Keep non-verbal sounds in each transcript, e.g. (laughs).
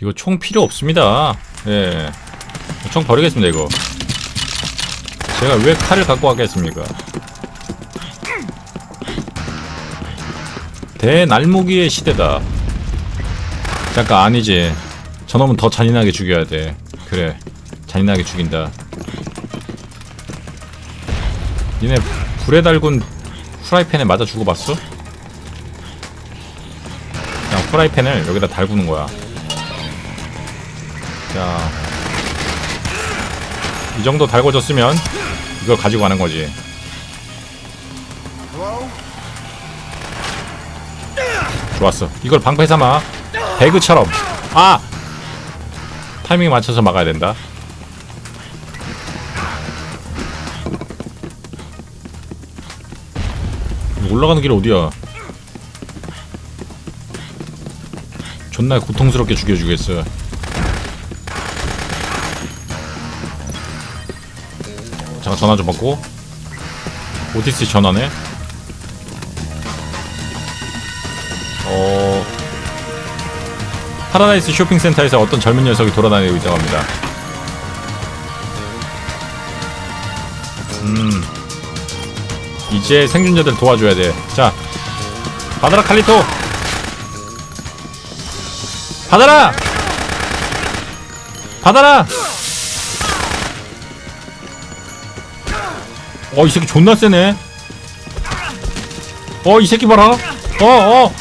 이거 총 필요 없습니다. 예. 총 버리겠습니다, 이거. 제가 왜 칼을 갖고 왔겠습니까? 대날무기의 시대다. 잠깐, 아니지. 저놈은 더 잔인하게 죽여야 돼. 그래. 잔인하게 죽인다. 니네 불에 달군 후라이팬에 맞아 죽어봤어? 그냥 후라이팬을 여기다 달구는 거야. 자, 이 정도 달궈졌으면 이걸 가지고 가는 거지. 좋았어. 이걸 방패 삼아 배그처럼. 아! 타이밍 맞춰서 막아야 된다. 올라가는 길 어디야? 존나 고통스럽게 죽여주겠어. 잠깐 전화 좀 받고. 오티스 전화네. 어. 파라다이스 쇼핑센터에서 어떤 젊은 녀석이 돌아다니고 있다고 합니다. 음. 이제 생존자들 도와줘야 돼. 자, 받아라 칼리토. 받아라. 받아라. 어, 이 새끼 존나 세네. 어, 이 새끼 봐라. 어, 어.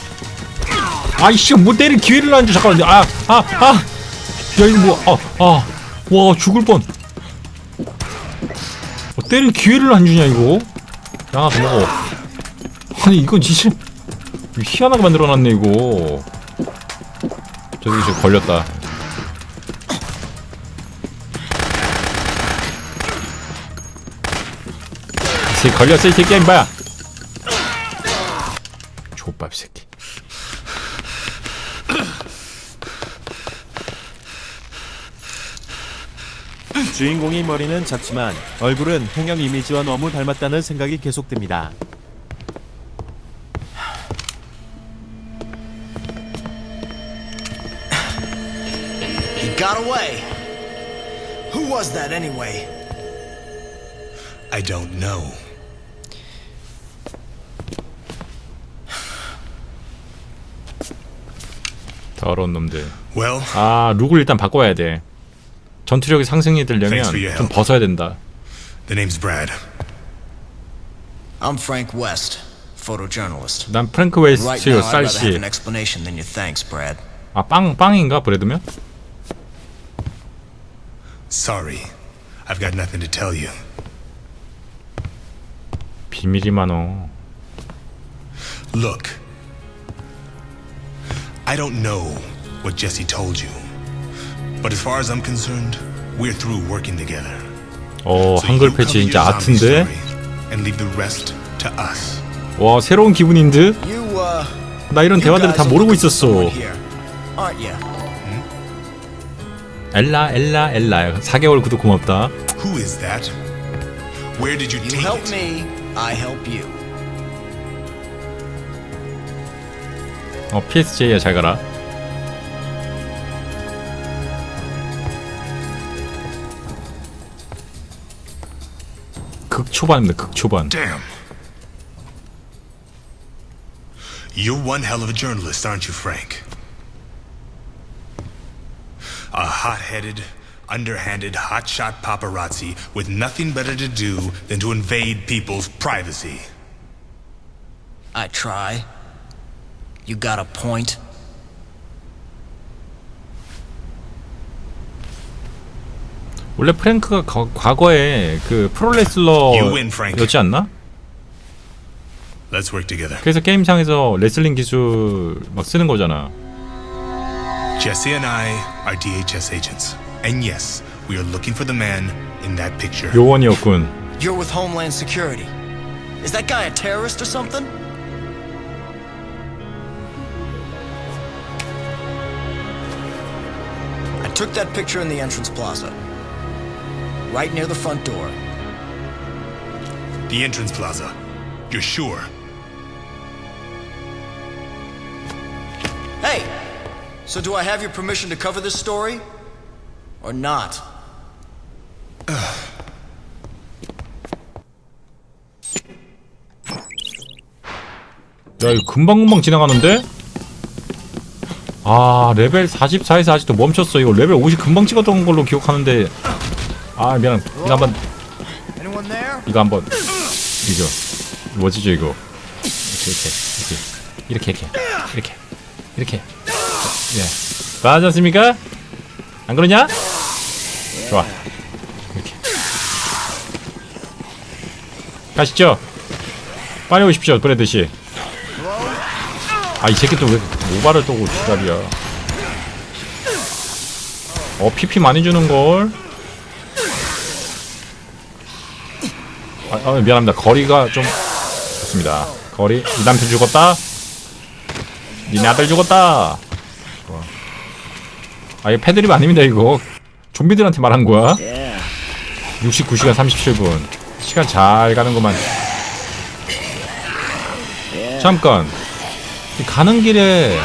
아, 이씨, 뭐 때릴 기회를 안 줘. 잠깐만. 아, 아, 아. 야, 이거 뭐, 아, 아. 와, 죽을 뻔. 어, 때릴 기회를 안 주냐, 이거. 야, 먹어. 아니, 이건 진짜. 희한하게 만들어놨네, 이거. 저기 지금 걸렸다. 이 새끼 걸렸어, 이 새끼야, 임바야. 족밥 새끼. 주인공의 머리는 작지만 얼굴은 홍영 이미지와 너무 닮았다는 생각이 계속됩니다. He got away. Who was that anyway? I don't know. 더러운 놈들. Well, 아, 룩을 일단 바꿔야 돼. 전투력이 상승이 되려면 Thanks for your 좀 help. 벗어야 된다. the name's Brad. I'm Frank West, photojournalist. 난 프랭크 Right 웨스트 now, I'd rather have 쌀씨. an explanation than your thanks, Brad. 아, 빵, 빵인가, 브레드면? Sorry. I've got nothing to tell you. 비밀이 많어. Look. I don't know what Jesse told you. But as far as I'm concerned, we're through working together. 어, So 한글 you 패치 cover 진짜 your zombie 아트인데? story And leave the rest to us. 와, 새로운 기분인 듯? You, uh, 나 이런 you 대화들을 guys 다 are 모르고 looking for 있었어. someone here, aren't you? 엘라, 엘라, 엘라. 4개월 구독 고맙다. Who is that? Where did you You take help it? me, I help you. 어, PSJ야, 잘 가라. 극초반입니다, 극초반. Damn. You're one hell of a journalist, aren't you, Frank? A hot-headed, underhanded, hotshot paparazzi with nothing better to do than to invade people's privacy. I try. You got a point? 원래 프랭크가 거- 과거에 그 You win, Frank. 프로레슬러였지 않나? Let's work together. 그래서 게임상에서 레슬링 기술 막 쓰는 거잖아. Jesse and I are DHS agents. And yes, we are looking for the man in that picture. 요원이었군. You're with Homeland Security. Is that guy a terrorist or something? took that picture in the entrance plaza. Right near the front door. The entrance plaza. You're sure? Hey! So do I have your permission to cover this story? Or not? 야 이거 금방금방 지나가는데? 아 레벨 44에서 아직도 멈췄어. 이거 레벨 50 금방 찍었던 걸로 기억하는데. 아 미안. 이거 한번? 이거 한번 이거. 뭐지죠 이거? 이렇게 이렇게 이렇게. 이렇게 이렇게. 이렇게. 예. 맞지 않습니까? 안 그러냐? 좋아. 이렇게. 가시죠. 빨리 오십시오 브래드씨 아 이 새끼 또 왜 모발을 떠고 지랄이야 어 PP 많이 주는걸. 아, 아, 미안합니다. 거리가 좀 좋습니다. 거리. 이 남편 죽었다. 니네 아들 죽었다. 좋아. 아 이거 패드립 아닙니다 이거. 좀비들한테 말한 거야? 69시간 37분. 시간 잘 가는구만. 잠깐. 이 가는 길에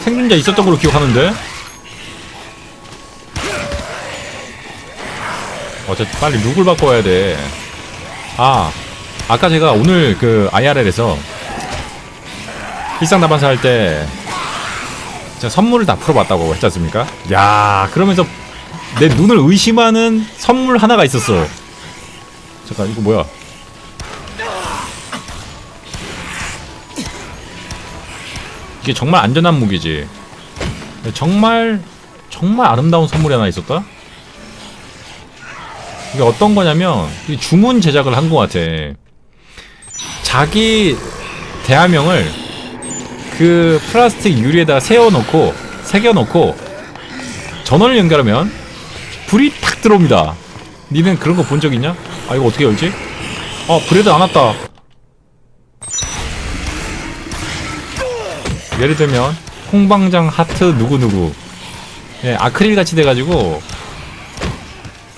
생존자 있었던 걸로 기억하는데 어쨌든 빨리 룩을 바꿔야 돼 아, 아까 제가 오늘 그 IRL에서 일상 다반사 할때 제가 선물을 다 풀어봤다고 했지 않습니까? 야, 그러면서 내 눈을 의심하는 선물 하나가 있었어. 잠깐, 이거 뭐야? 이게 정말 안전한 무기지. 정말, 정말 아름다운 선물이 하나 있었다? 이게 어떤 거냐면 이 주문 제작을 한 것 같아. 자기 대화명을 그 플라스틱 유리에다가 세워놓고 새겨놓고 전원을 연결하면 불이 탁 들어옵니다. 니는 그런 거 본 적 있냐? 아 이거 어떻게 열지? 어 브레드 안 왔다. 예를 들면 홍방장 하트 누구누구 예, 아크릴 같이 돼가지고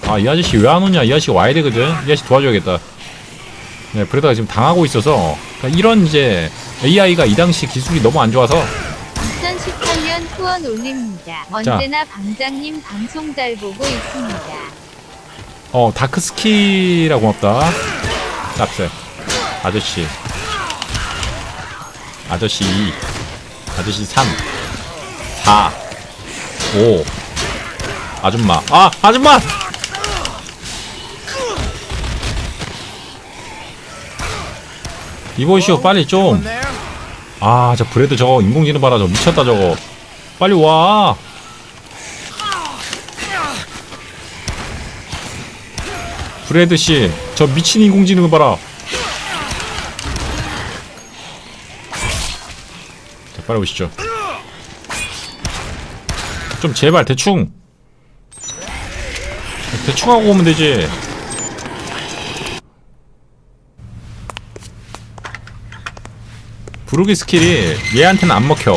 아, 이 아저씨 왜 안 오냐? 이 아저씨 와야 되거든? 이 아저씨 도와줘야겠다. 네, 브레다가 지금 당하고 있어서, 그러니까 이런 이제 AI가 이 당시 기술이 너무 안 좋아서, 2018년 후원 올립니다. 언제나 방장님 방송 잘 보고 있습니다. 어, 다크스키라 고맙다. 짭새. 아저씨. 아저씨 2. 아저씨 3. 4. 5. 아줌마. 아! 아줌마! 이보시오, 빨리 좀. 아, 저 브레드 저거 인공지능 봐라, 저 미쳤다, 저거. 빨리 와. 브레드 씨, 저 미친 인공지능을 봐라. 빨리 오시죠. 좀 제발 대충. 대충 하고 오면 되지. 부르기 스킬이 얘한테는 안 먹혀.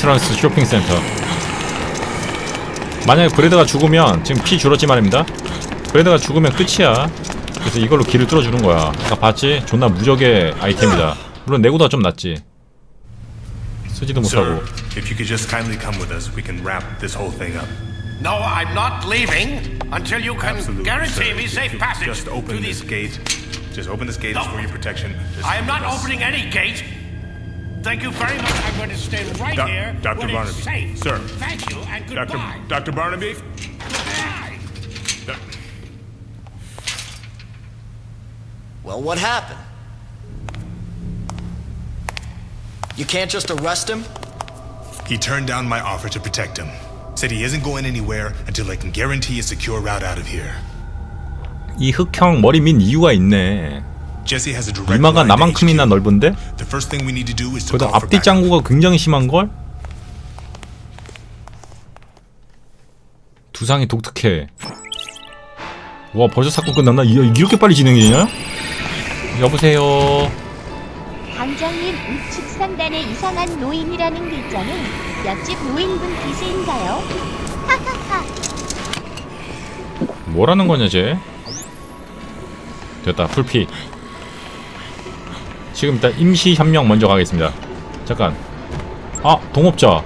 엔트런스 쇼핑센터. 만약에 브레드가 죽으면 지금 피 줄었지 말입니다. 브레드가 죽으면 끝이야. 그래서 이걸로 길을 뚫어주는 거야. 아까 봤지? 존나 무적의 아이템이다. 물론 내구도가 좀 낮지. 쓰지도 못하고. if you could just kindly come with us, we can wrap this whole thing up. No, I'm not leaving until you can Absolutely, guarantee sir. me If safe you passage Just to open these. this gate. Just open this gate. No. It's for your protection. Just I am not let us- opening any gate. Thank you very much. I'm going to stay right Doc- here Dr. where it's Barnaby, safe. sir. Thank you and Dr. goodbye. Dr. Barnaby? Goodbye. Doc- Well, what happened? You can't just arrest him? He turned down my offer to protect him. Said he isn't going anywhere until I can guarantee a secure route out of here. 이 흑형 머리 민 이유가 있네. Jesse has a direct 이마가 나만큼이나. 넓은데? The first thing we need to do is to 거기다 앞뒤. 짱구가 굉장히 심한걸? 두상이 독특해. 와 벌써 사건 끝났나? 이- 이렇게 빨리 진행되냐? 여보세요. 방장님 우측 상단에 이상한 노인이라는 글자는 옆집 노인분 기세인가요? 하하하. 뭐라는 거냐 쟤 됐다 풀피 지금 일단 임시 협력 먼저 가겠습니다. 잠깐. 아 동업자.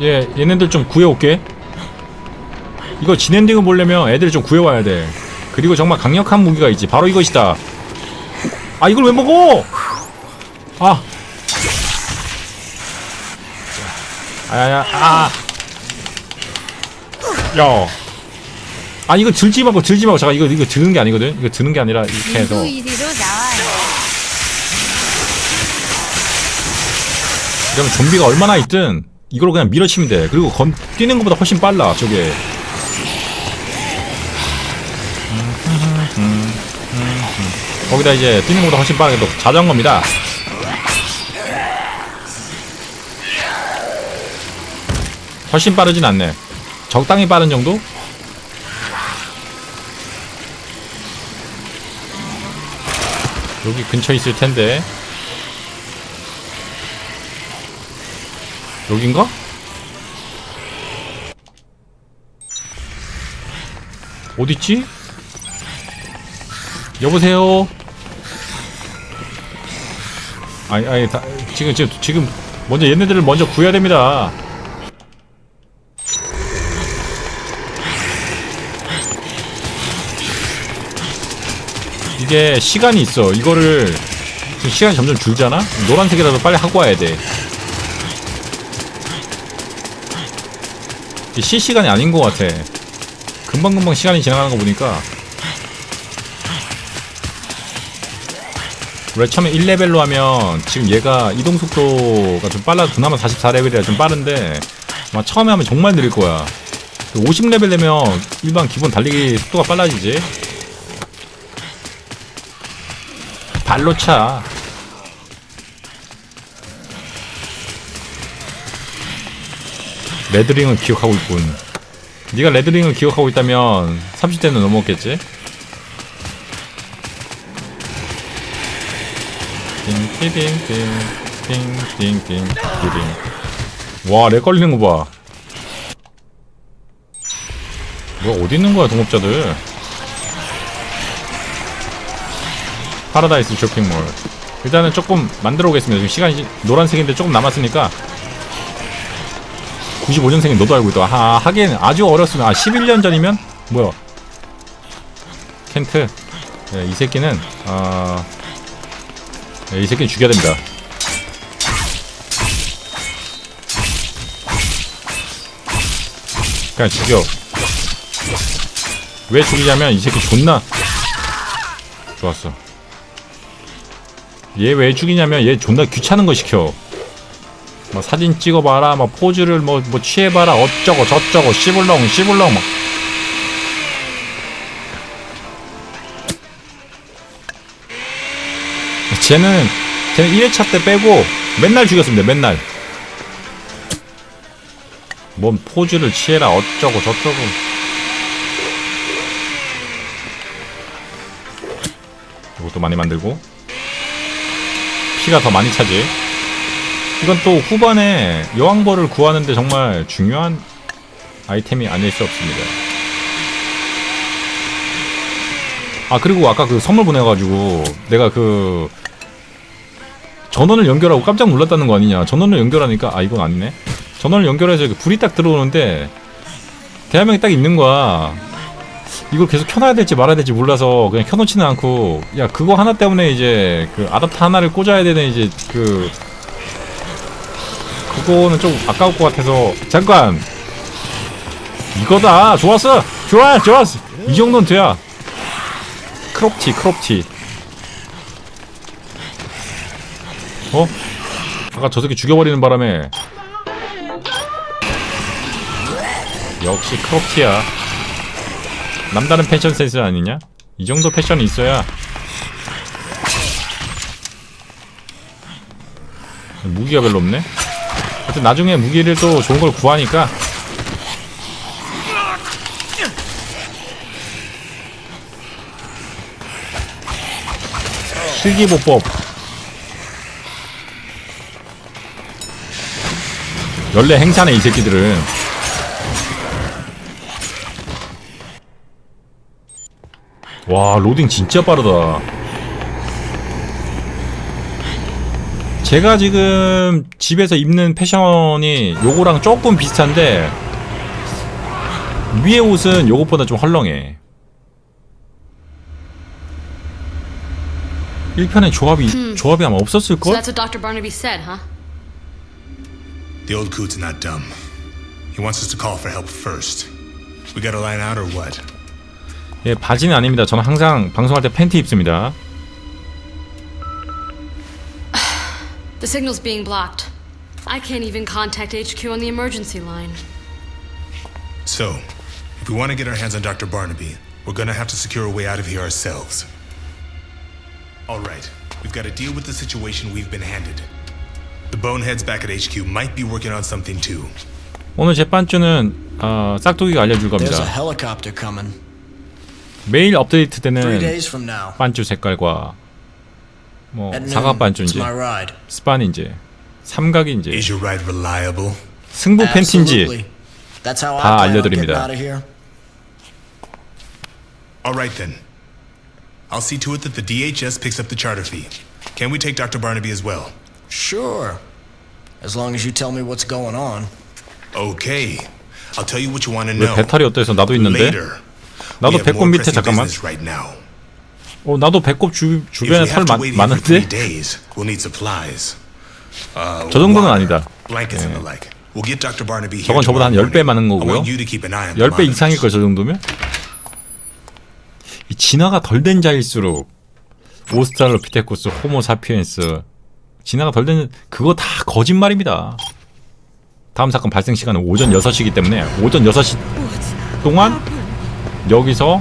얘 얘네들 좀 구해올게. (laughs) 이거 진엔딩을 보려면 애들 좀 구해와야 돼. 그리고 정말 강력한 무기가 있지. 바로 이것이다. 아 이걸 왜 먹어? 아. 아야야 아. 야. 아 이거 들지 말고 들지 말고 잠깐 이거 이거 드는 게 아니거든. 이거 드는 게 아니라 이렇게 해서 누구 1위로 나와요. 그러면 좀비가 얼마나 있든 이걸로 그냥 밀어치면 돼. 그리고 건, 뛰는 것보다 훨씬 빨라 저게. 거기다 이제 뛰는 것보다 훨씬 빠르게 또 자전거입니다. 훨씬 빠르진 않네. 적당히 빠른 정도? 여기 근처에 있을 텐데. 여긴가? 어딨지? 여보세요? 아니, 아니, 다, 지금, 지금, 지금, 먼저 얘네들을 먼저 구해야 됩니다. 이게 시간이 있어. 이거를, 지금 시간이 점점 줄잖아? 노란색이라도 빨리 하고 와야 돼. 이게 실시간이 아닌 것 같아. 금방금방 시간이 지나가는 거 보니까. 원래 처음에 1레벨로 하면 지금 얘가 이동 속도가 좀 빨라 그나마 44레벨이라 좀 빠른데 아마 처음에 하면 정말 느릴 거야 50레벨 되면 일반 기본 달리기 속도가 빨라지지 발로 차. 레드링을 기억하고 있군. 네가 레드링을 기억하고 있다면 30대는 넘었겠지? 띵띵띵띵 띵띵띵. 와렉 걸리는 거 봐. 뭐야 어디 있는 거야 동업자들 파라다이스 쇼핑몰 일단은 조금 만들어 오겠습니다 지금 시간이 노란색인데 조금 남았으니까 95년생인 너도 알고 있다 하, 하긴 아주 어렸으면 아 11년 전이면 뭐야 켄트 네, 이 새끼는 아 네, 이 새끼는 죽여야 됩니다. 그냥 죽여. 왜 죽이냐면 이 새끼 존나 좋았어. 얘 왜 죽이냐면 얘 존나 귀찮은 거 시켜. 뭐 사진 찍어봐라, 뭐 포즈를 뭐 뭐 취해봐라, 어쩌고 저쩌고 씨불렁 씨불렁 막. 쟤는 쟤는 1회차 때 빼고 맨날 죽였습니다 맨날 뭔 포즈를 취해라 어쩌고 저쩌고 이것도 많이 만들고 피가 더 많이 차지. 이건 또 후반에 여왕벌을 구하는데 정말 중요한 아이템이 아닐 수 없습니다. 아 그리고 아까 그 선물 보내가지고 내가 그 전원을 연결하고 깜짝 놀랐다는 거 아니냐. 전원을 연결하니까 아 이건 아니네. 전원을 연결해서 불이 딱 들어오는데 대화명이 딱 있는 거야 이걸 계속 켜놔야 될지 말아야 될지 몰라서 그냥 켜놓지는 않고 야 그거 하나 때문에 이제 그 아답터 하나를 꽂아야 되는 이제 그 그거는 좀 아까울 것 같아서. 잠깐! 이거다! 좋았어! 좋아! 좋았어! 이 정도는 돼야. 크롭티 크롭티. 어? 아까 저 새끼 죽여버리는 바람에. 역시 크롭티야 남다른 패션 센스 아니냐? 이 정도 패션이 있어야. 무기가 별로 없네. 하여튼 나중에 무기를 또 좋은 걸 구하니까. 필기보법. 연례 행사네 이 새끼들은 와 로딩 진짜 빠르다 제가 지금 집에서 입는 패션이 요거랑 조금 비슷한데 위에 옷은 요것보다 좀 헐렁해 1편에 조합이 조합이 아마 So 없었을걸? that's what Dr. Barnaby said, huh? The old coot's not dumb. He wants us to call for help first. We gotta line out or what? 예, 바지는 아닙니다. 저는 항상 방송할 때 팬티 입습니다. The signal's being blocked. I can't even contact HQ on the emergency line. So, if we want to get our hands on Dr. Barnaby, we're gonna have to secure a way out of here ourselves. Alright, we've got to deal with the situation we've been handed. The boneheads back at HQ might be working on something too. 오늘 제반주는 어, 싹두기가 알려줄 There's a 겁니다. helicopter coming. 매일 업데이트 Three 되는 days from now. 반주 색깔과 뭐. 사각 반주인지. 스판인지 삼각인지? 승부 팬티인지 다 알려드립니다. Alright then. I'll see to it that the DHS picks up the charter fee. Can we take Dr. Barnaby as well? Sure. As long as you tell me what's going on. Okay. I'll tell you what you want to 왜 know. 배탈이 어때서 나도 있는데 Later. 나도 배꼽 밑에 잠깐만. 어 나도 배꼽 주, 주변에 털 많, here for 많은데. Uh, 저 정도는 아니다. Here 저건 저보다 한 tomorrow 10배 많은. 거고요. I want you to keep an eye on the 10배 이상일. 걸 저 정도면 이 진화가 덜 된 자일수록 오스트랄로피테쿠스 호모사피엔스 진화가 덜 된 그거 다 거짓말입니다 다음 사건 발생 시간은 오전 6시이기 때문에 오전 6시 동안 여기서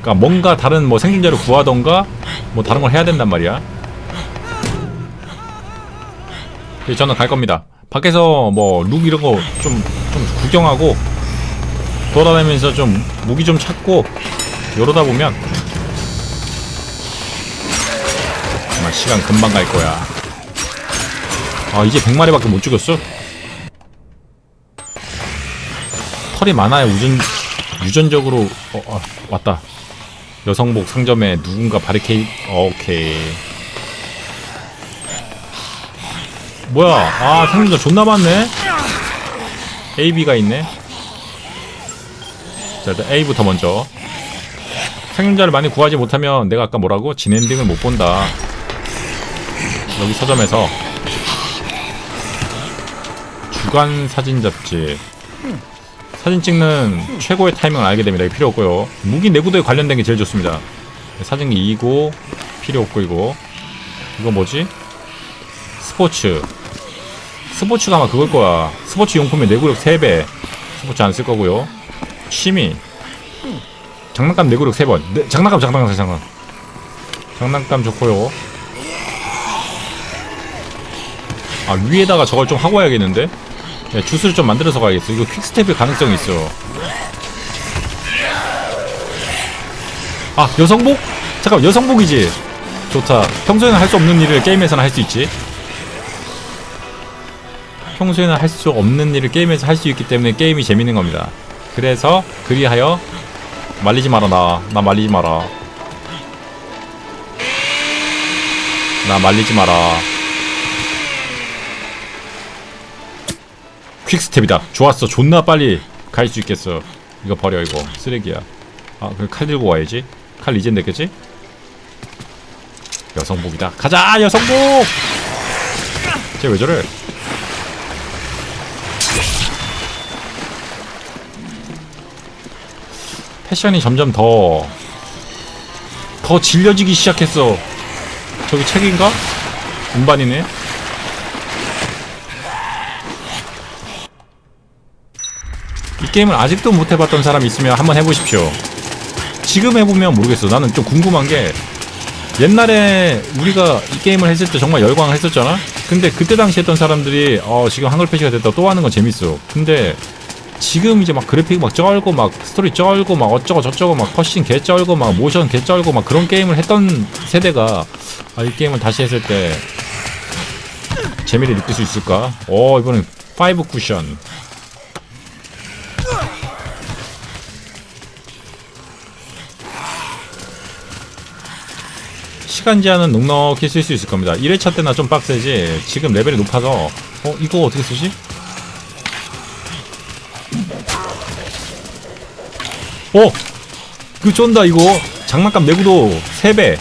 그러니까 뭔가 다른 뭐 생존자를 구하던가 뭐 다른 걸 해야 된단 말이야 그래서 저는 갈 겁니다 밖에서 뭐 룩 이런 거 좀 좀 구경하고 돌아다니면서 좀 무기 좀 찾고 이러다 보면 정말 시간 금방 갈 거야. 아 이제 100마리밖에 못 죽였어? 털이 많아야 우전 유전적으로 어, 어, 왔다. 여성복 상점에 누군가 바리케이 오케이. 뭐야? 아 상점자 존나 많네. A, B가 있네. 자 일단 A부터 먼저. 생존자를 많이 구하지 못하면 내가 아까 뭐라고 진엔딩을 못 본다. 여기 서점에서 주간 사진 잡지 사진 찍는 최고의 타이밍을 알게 됩니다. 이거 필요 없고요. 무기 내구도에 관련된 게 제일 좋습니다. 사진기 2고 필요 없고 이거 이거 뭐지? 스포츠 스포츠가 아마 그걸 거야. 스포츠 용품의 내구력 3배. 스포츠 안 쓸 거고요. 취미 장난감 내구력 3번 네, 장난감 장난감 장난감 장난감 좋고요 아 위에다가 저걸 좀 하고 와야겠는데 야, 주스를 좀 만들어서 가야겠어 이거 퀵스텝일 가능성이 있어 아 여성복? 잠깐 여성복이지 좋다 평소에는 할 수 없는 일을 게임에서는 할 수 있지 평소에는 할 수 없는 일을 게임에서 할 수 있기 때문에 게임이 재밌는 겁니다 그래서 그리하여 말리지 마라 나. 나 말리지 마라. 나 말리지 마라. 퀵스텝이다. 좋았어. 존나 빨리 갈 수 있겠어. 이거 버려 이거. 쓰레기야. 아, 그럼 칼 들고 와야지. 칼 이젠 됐겠지? 여성복이다. 가자, 여성복! 쟤 왜 저래? 패션이 점점 더, 더 질려지기 시작했어. 저기 책인가? 음반이네? 게임을 아직도 못 해봤던 사람 있으면 한번 해보십시오. 지금 해보면 모르겠어. 나는 좀 궁금한 게, 옛날에 우리가 이 게임을 했을 때 정말 열광을 했었잖아? 근데 그때 당시 했던 사람들이, 어, 지금 한글 패시가 됐다 또 하는 건 재밌어. 근데, 지금 이제 막 그래픽 막 쩔고 막 스토리 쩔고 막 어쩌고 저쩌고 막 컷신 개 쩔고 막 모션 개 쩔고 막 그런 게임을 했던 세대가 아, 이 게임을 다시 했을 때 재미를 느낄 수 있을까? 어 이번엔 5 쿠션 시간 제한은 넉넉히 쓸 수 있을 겁니다. 1회차 때나 좀 빡세지? 지금 레벨이 높아서. 어 이거 어떻게 쓰지? 어! 그 쫀다 이거. 장난감 내구도 3배.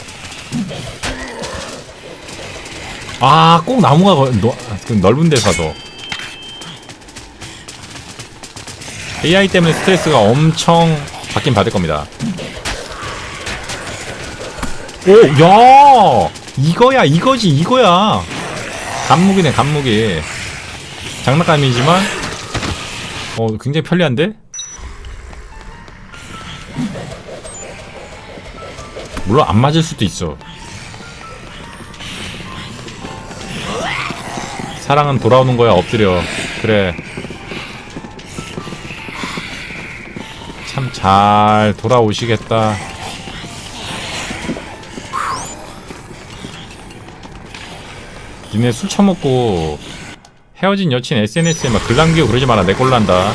아 꼭 나무가 거- 너, 그 넓은 데 사서. AI 때문에 스트레스가 엄청 받긴 받을 겁니다 오! 야! 이거야 이거지 이거야 간무기네 간무기 장난감이지만 어 굉장히 편리한데? 물론 안 맞을 수도 있어. 사랑은 돌아오는 거야 엎드려. 그래. 참 잘 돌아오시겠다. 니네 술 처먹고 헤어진 여친 SNS에 막 글 남기고 그러지 마라 내 꼴 난다.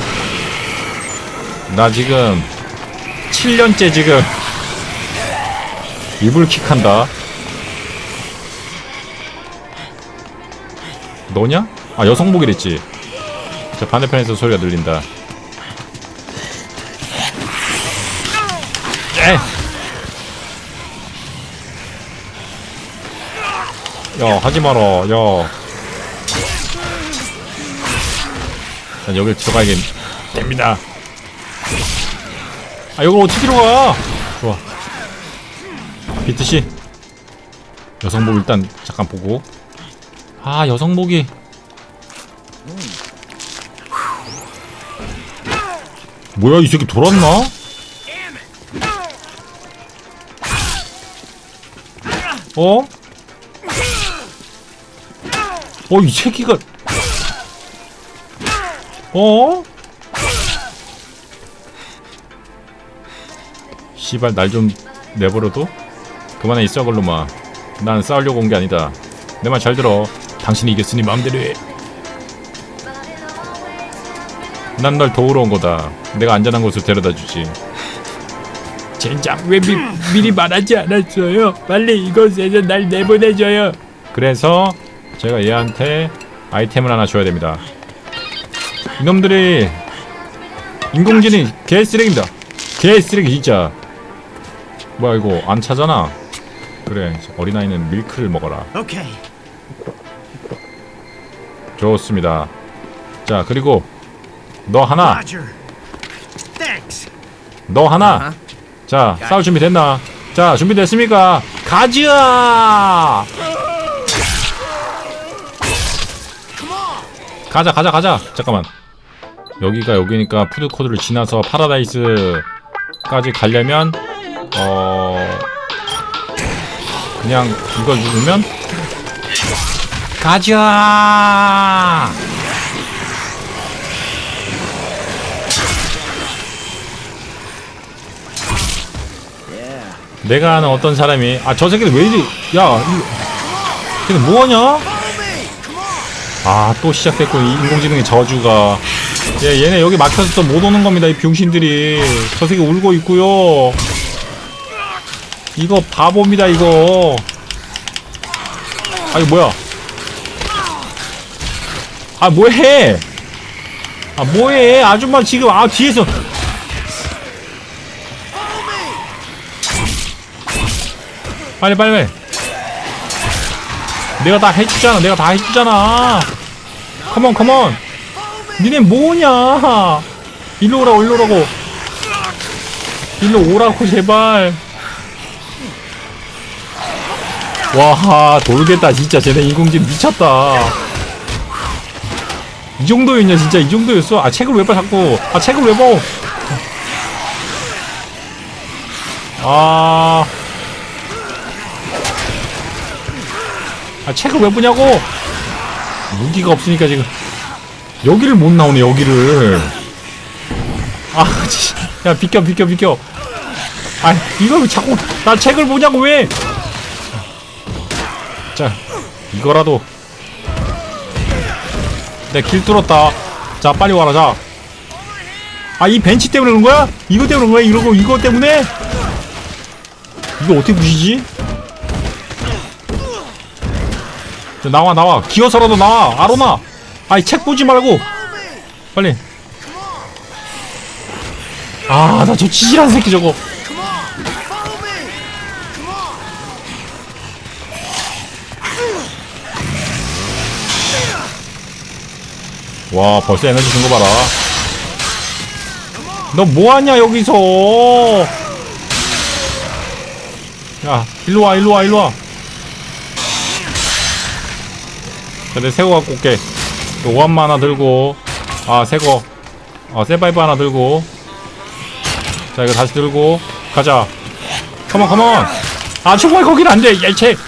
나 지금 7년째 지금 (laughs) 이불킥 한다. 너냐? 아 여성복이랬지. 저 반대편에서 소리가 들린다. 에! 야 하지 마라. 야. 난 여길 들어가야겠 됩니다. 아 여기 어떻게 들어가? 좋아. 비트씨 여성복 일단 잠깐 보고 아 여성복이 뭐야 이 새끼 돌았나? 어? 어 이 새끼가. 어? 씨발 날 좀 내버려둬? 그만해 이 썩을놈아. 난 싸우려고 온 게 아니다. 내 말 잘 들어. 당신이 이겼으니 마음대로 해 난 널 도우러 온 거다. 내가 안전한 곳으로 데려다 주지. 젠장 왜 미, 미리 말하지 않았어요. 빨리 이곳에서 날 내보내줘요. 그래서 제가 얘한테 아이템을 하나 줘야 됩니다. 이놈들이 인공지능 개쓰레기입니다. 개쓰레기 진짜. 뭐야 이거 안 차잖아. 그래 어린아이는 밀크를 먹어라. Okay. 좋습니다. 자 그리고 너 하나. 너 하나. 자 싸울 준비 됐나? 자 준비됐습니까? 가자 가자 가자 가자. 잠깐만. 여기가 여기니까 푸드코드를 지나서 파라다이스까지 가려면 어 그냥 이걸 누르면? 가자! 내가 아는 어떤 사람이 아 저 새끼들 왜 이리 야 이- 걔는 뭐하냐 아 또 시작됐고 이 인공지능의 저주가. 예, 얘네 여기 막혀서 또 못 오는 겁니다 이 병신들이. 저 새끼 울고 있고요. 이거 바보입니다 이거. 아 이거 뭐야? 아 뭐해? 아 뭐해? 아줌마 지금 아 뒤에서. 빨리 빨리 빨리 내가 다 해주잖아. 내가 다 해주잖아. 컴온 컴온 니네 뭐냐? 일로 오라고 일로 오라고. 일로 오라고 제발. 와 돌겠다 진짜. 쟤네 인공지능 미쳤다. 이 정도였냐 진짜? 이 정도였어? 아 책을 왜봐 자꾸? 아 책을 왜봐? 아 아 책을 왜 보냐고 무기가 없으니까 지금 여기를 못 나오네 여기를 아, 씨. 야, 비켜, 비켜, 비켜. 아, 이걸 왜 자꾸 나 책을 보냐고 왜? 자, 이거라도 내길 뚫었다. 자, 빨리 와라, 자. 아, 이 벤치 때문에 그런 거야? 이거 때문에 그런 거야? 이러고 이거 때문에? 이거 어떻게 부시지? 나와, 나와. 기어서라도 나와. 아로나. 아이, 책 보지 말고. 빨리. 아, 나저 지질한 새끼 저거. 와, 벌써 에너지 준 거 봐라. 너 뭐하냐, 여기서. 야, 일로 와, 일로 와, 일로 와. 자, 내 새거 갖고 올게. 또 오한마 하나 들고. 아, 새거. 아, 세바이브 하나 들고. 자, 이거 다시 들고. 가자. 컴온, 컴온. 아, 정말 거긴 안 돼. 야, 이 책.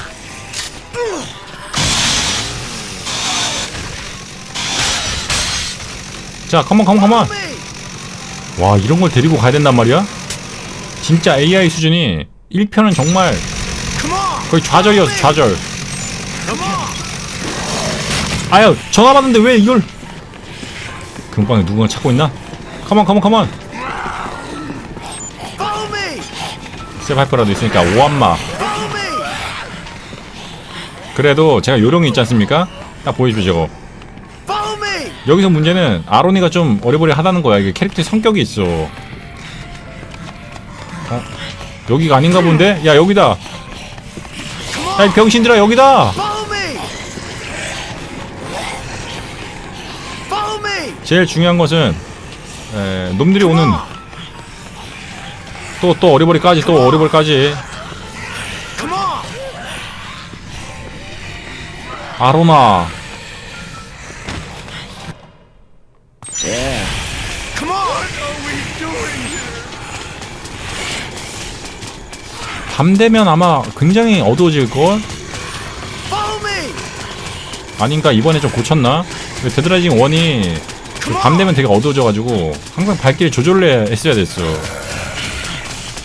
자, 컴온, 컴온, 컴온. 와, 이런 걸 데리고 가야 된단 말이야? 진짜 AI 수준이 1편은 정말 거의 좌절이었어, 좌절. 아유, 전화 받는데 왜 이걸 금방에 누군가 찾고 있나? 컴온, 컴온, 컴온. 세파이퍼라도 있으니까 오한마. 그래도 제가 요령이 있지 않습니까? 딱 보여주죠, 저거. 여기서 문제는 아로니가 좀 어리버리하다는 거야. 이게 캐릭터의 성격이 있어. 어? 여기가 아닌가 본데? 야 여기다. 야이 병신들아 여기다. 제일 중요한 것은 에, 놈들이 오는 또 또 어리버리까지 또 어리버리까지 아로나 밤 되면 아마 굉장히 어두워질걸? 아닌가 이번에 좀 고쳤나? 데드라이징 1이 밤 되면 되게 어두워져가지고 항상 발길 조절을 했어야 됐어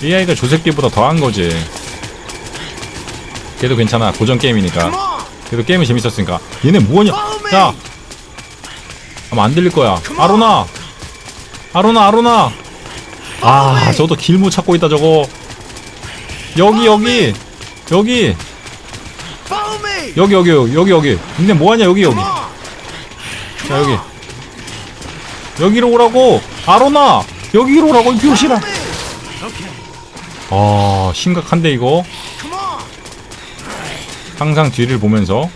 AI가 조색기보다 더한 거지. 걔도 괜찮아. 고전 게임이니까. 그래도 게임이 재밌었으니까. 얘네 뭐하냐 야? 아마 안 들릴 거야. 아로나. 아로나 아로나. 아 저도 길못 찾고 있다 저거. 여기 여기. 여기. 여기 여기 여기 여기. 근데 뭐하냐 여기 여기. 자 여기 여기로 오라고. 아로나 여기로 오라고 이 병신아. 아 심각한데 이거? 항상 뒤를 보면서.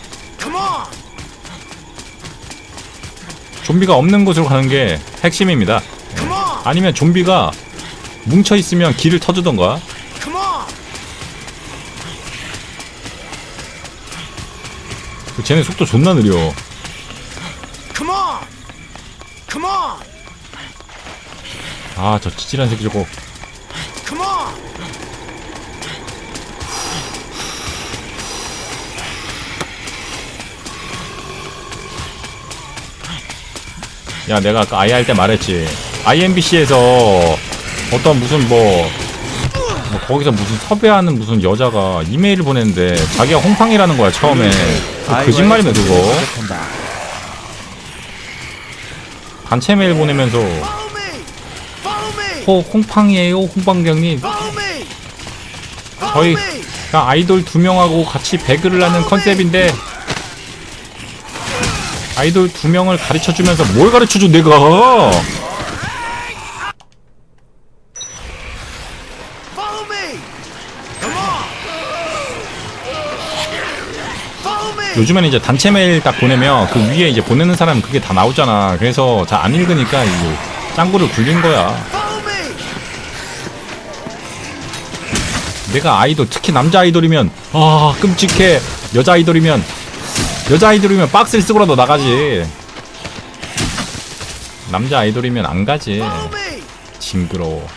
좀비가 없는 곳으로 가는 게 핵심입니다. 아니면 좀비가 뭉쳐 있으면 길을 터주던가. 그 쟤네 속도 존나 느려 아저 찌질한 새끼 저거 야 내가 아까 아이 할 때 말했지. IMBC에서 어떤 무슨 뭐, 뭐 거기서 무슨 섭외하는 무슨 여자가 이메일을 보냈는데 자기가 홍팡이라는 거야 처음에. 그 거짓말이네 그거. 단체 메일 보내면서 호 홍팡이에요 홍방경님 저희 가 아이돌 두 명하고 같이 배그를 하는 컨셉인데 아이돌 두 명을 가르쳐 주면서 뭘 가르쳐 줘 내가 요즘에는 이제 단체 메일 딱 보내면 그 위에 이제 보내는 사람 그게 다 나오잖아. 그래서 잘 안 읽으니까 이거 짱구를 굴린 거야. 내가 아이돌 특히 남자 아이돌이면 아 끔찍해. 여자 아이돌이면 여자 아이돌이면 박스를 쓰고라도 나가지. 남자 아이돌이면 안 가지. 징그러워.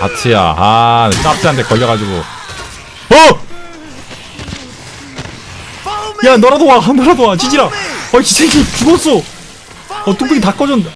아트야 아 짭짤한데 걸려가지고 어! 야 너라도 와 너라도 와 지지라 어이 새끼 죽었어 어 뚝배기 다 꺼졌는데